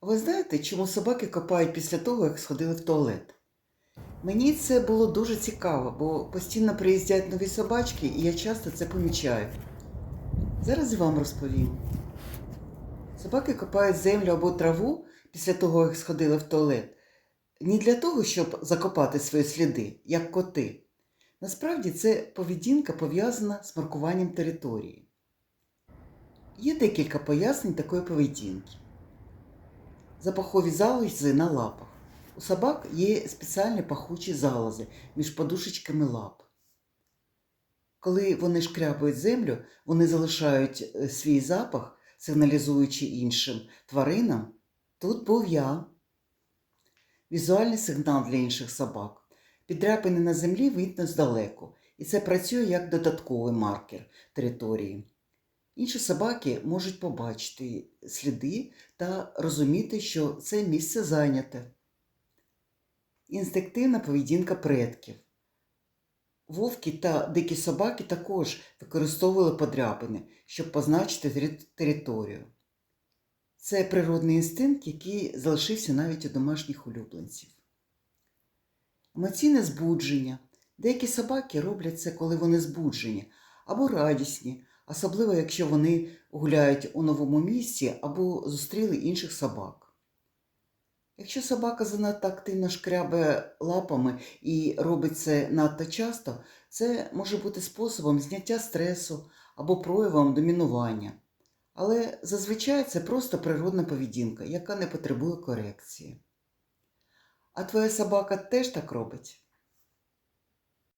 Ви знаєте, чому собаки копають після того, як сходили в туалет? Мені це було дуже цікаво, бо постійно приїздять нові собачки, і я часто це помічаю. Зараз я вам розповім. Собаки копають землю або траву після того, як сходили в туалет, не для того, щоб закопати свої сліди, як коти. Насправді це поведінка пов'язана з маркуванням території. Є декілька пояснень такої поведінки. Запахові залози на лапах. У собак є спеціальні пахучі залози між подушечками лап. Коли вони шкрябають землю, вони залишають е, свій запах, сигналізуючи іншим тваринам. Тут був я. Візуальний сигнал для інших собак. Підряпини на землі видно здалеку, і це працює як додатковий маркер території. Інші собаки можуть побачити сліди та розуміти, що це місце зайняте. Інстинктивна поведінка предків. Вовки та дикі собаки також використовували подряпини, щоб позначити територію. Це природний інстинкт, який залишився навіть у домашніх улюбленців. Емоційне збудження. Деякі собаки роблять це, коли вони збуджені або радісні, особливо якщо вони гуляють у новому місці або зустріли інших собак. Якщо собака занадто активно шкрябе лапами і робить це надто часто, це може бути способом зняття стресу або проявом домінування. Але зазвичай це просто природна поведінка, яка не потребує корекції. А твоя собака теж так робить?